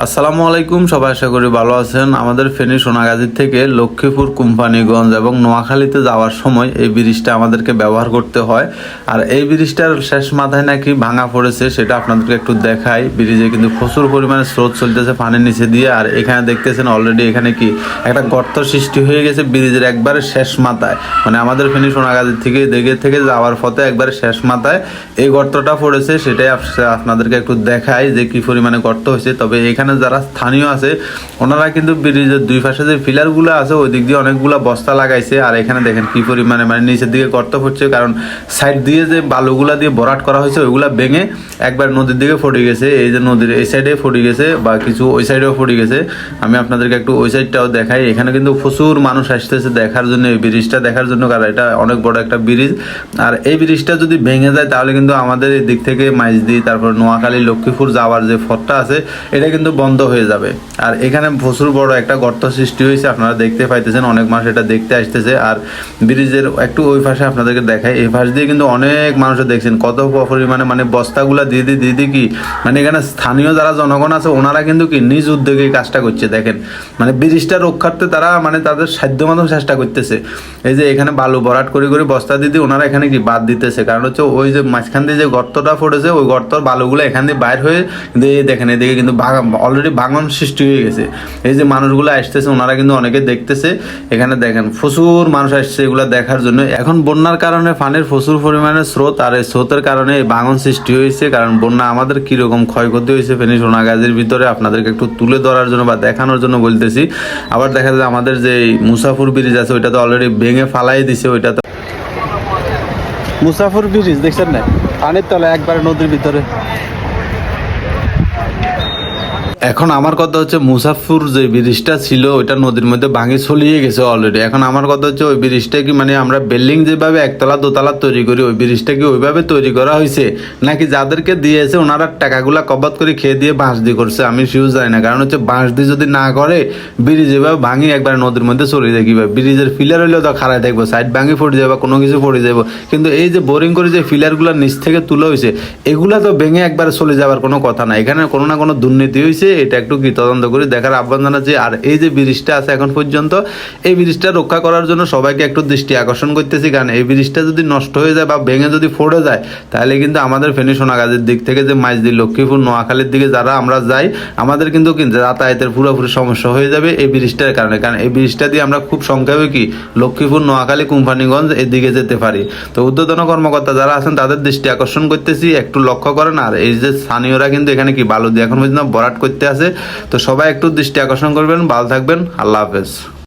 আসসালামু আলাইকুম, সবাই আশা করি ভালো আছেন। আমাদের ফেনী সোনাগাজীর থেকে লক্ষ্মীপুর কোম্পানিগঞ্জ এবং নোয়াখালীতে যাওয়ার সময় এই ব্রিজটা আমাদেরকে ব্যবহার করতে হয়। আর এই ব্রিজটার শেষ মাথায় নাকি ভাঙা পড়েছে, সেটা আপনাদেরকে একটু দেখাই। ব্রিজে কিন্তু প্রচুর পরিমাণে স্রোত চলতেছে পানির নিচে দিয়ে। আর এখানে দেখতেছেন অলরেডি এখানে কি একটা গর্ত সৃষ্টি হয়ে গেছে ব্রিজের একবারে শেষ মাথায়। মানে আমাদের ফেনী সোনাগাজীর থেকে দিকে থেকে যাওয়ার পথে একবারে শেষ মাথায় এই গর্তটা পড়েছে, সেটাই আপনাদেরকে একটু দেখাই যে কি পরিমাণে গর্ত হয়েছে। তবে এখানে যারা স্থানীয় আছে, ওনারা কিন্তু ব্রিজের দুই পাশে যে পিলারগুলো আছে, ওই দিক দিয়ে অনেকগুলো বস্তা লাগাইছে। আর এখানে দেখেন কি পরিমাণে মানে নিচের দিকে গর্ত পড়ছে কারণ সাইড দিয়ে যে বালুগুলা দিয়ে ভরাট করা হয়েছে, ওইগুলা ভেঙে একবার নদীর দিকে ফটে গেছে। এই যে নদীর এই সাইডে ফটে গেছে বা কিছু ওই সাইডেও ফটে গেছে। আমি আপনাদেরকে একটু ওই সাইডটাও দেখাই। এখানে কিন্তু প্রচুর মানুষ আসতেছে দেখার জন্য, এই ব্রিজটা দেখার জন্য, কারণ এটা অনেক বড় একটা ব্রিজ আর এই ব্রিজটা যদি ভেঙে যায়, তাহলে কিন্তু আমাদের এই দিক থেকে মাইজদি, তারপর নোয়াখালী, লক্ষ্মীপুর যাওয়ার যে ফটটা আছে, এটা কিন্তু বন্ধ হয়ে যাবে। আর এখানে প্রচুর বড় একটা গর্ত সৃষ্টি হয়েছে, আপনারা দেখতে পাইতেছেন, অনেক মানুষ এটা দেখতে আসতেছে। আর ব্রিজের একটু ওই পাশে আপনাদেরকে দেখাই, এই পাশ দিয়ে কিন্তু অনেক মানুষ দেখছেন, কত পরিমাণে মানে বস্তাগুলা দিয়ে দিয়ে দিয়ে দিয়ে কি মানে এখানে স্থানীয় যারা জনগণ আছে, ওনারা কিন্তু কি নিজ উদ্যোগে কাজটা করছে, দেখেন। মানে ব্রিজটা রক্ষার্থে তারা মানে তাদের সাধ্য মতো চেষ্টা করতেছে। এই যে এখানে বালু ভরাট করে করে বস্তা দিয়ে দিয়ে ওনারা এখানে কি বাদ দিতেছে, কারণ হচ্ছে ওই যে মাঝখান দিয়ে যে গর্তটা পড়েছে, ওই গর্তর বালুগুলো এখান দিয়ে বাইর হয়ে কিন্তু দেখেন, এদিকে কিন্তু অলরেডি ভাঙন সৃষ্টি হয়ে গেছে। এই যে মানুষগুলো আসতেছে, ওনারা কিন্তু অনেকে দেখতেছে, এখানে দেখেন, প্রচুর মানুষ আসছে এগুলো দেখার জন্য। এখন বন্যার কারণে পানির প্রচুর পরিমাণে স্রোত, আর এই স্রোতের কারণে এই ভাঙন সৃষ্টি হয়েছে, কারণ বন্যা আমাদের কীরকম ক্ষয়ক্ষতি হয়েছে ফেনী সোনাগাজীর ভিতরে, আপনাদেরকে একটু তুলে ধরার জন্য বা দেখানোর জন্য বলতেছি। আবার দেখা যায় আমাদের যে মুসাফুর ব্রিজ আছে, ওইটা তো অলরেডি ভেঙে ফালাই দিছে, ওইটা তো মুসাফুর ব্রিজ, দেখছেন না? পানির তলে একবারে নদীর ভিতরে। এখন আমার কথা হচ্ছে মুসাফুর যে ব্রিজটা ছিল, ওইটা নদীর মধ্যে ভাঙে ছলিয়ে গেছে অলরেডি এখন আমার কথা হচ্ছে ওই ব্রিজটা কি মানে আমরা বিল্ডিং যেভাবে একতলা দোতলা তৈরি করি, ওই ব্রিজটা কি ওইভাবে তৈরি করা হয়েছে? নাকি যাদেরকে দিয়েছে, ওনারা টাকাগুলা কবাদ করে খেয়ে দিয়ে বাঁশ দিয়ে করছে? আমি সিউজ জানি না। কারণ হচ্ছে বাঁশ দিয়ে যদি না করে, ব্রিজ এভাবে ভাঙি একবার নদীর মধ্যে চলে যায় ব্রিজের ফিলার হইলেও তো খারাপ দেখব সাইড ভাঙি পড়ে যাবে কোনো কিছু পড়ে যাব। কিন্তু এই যে বোরিং করে যে ফিলারগুলো নিচ থেকে তুলে হয়েছে, এগুলা তো ভেঙে একবার চলে যাওয়ার কোনো কথা না এখানে কোনো না কোনো দুর্নীতি হয়েছে এটা একটু কি তদন্ত করে, দেখার আহ্বান জানাচ্ছি আর এই যে ব্রিজটা আছে এখন পর্যন্ত, এই ব্রিজটা রক্ষা করার জন্য সবাইকে একটু দৃষ্টি আকর্ষণ করতেছি। কারণ এই ব্রিজটা যদি নষ্ট হয়ে যায় বা ভেঙে যদি ফোড়ে যায়, তাহলে কিন্তু আমাদের ফেনী সোনাগাজীর দিক থেকে যে মাইজদি, লক্ষ্মীপুর, নোয়াখালীর দিকে যারা আমরা যাই, আমাদের কিন্তু যাতায়াতের পুরোপুরি সমস্যা হয়ে যাবে এই ব্রিজটার কারণে। কারণ এই ব্রিজটা দিয়ে আমরা খুব সংক্ষেপে কি লক্ষ্মীপুর, নোয়াখালী কোম্পানিগঞ্জ এদিকে যেতে পারি। তো উদ্বোধন কর্মকর্তা যারা আছেন, তাদের দৃষ্টি আকর্ষণ করতেছি, একটু লক্ষ্য করেন। আর এই যে স্থানীয়রা কিন্তু এখানে কি বালু দিয়ে এখন পর্যন্ত ভরাট করতে আছে। তো সবাই একটু দৃষ্টি আকর্ষণ করবেন ভালো থাকবেন। আল্লাহ হাফেজ।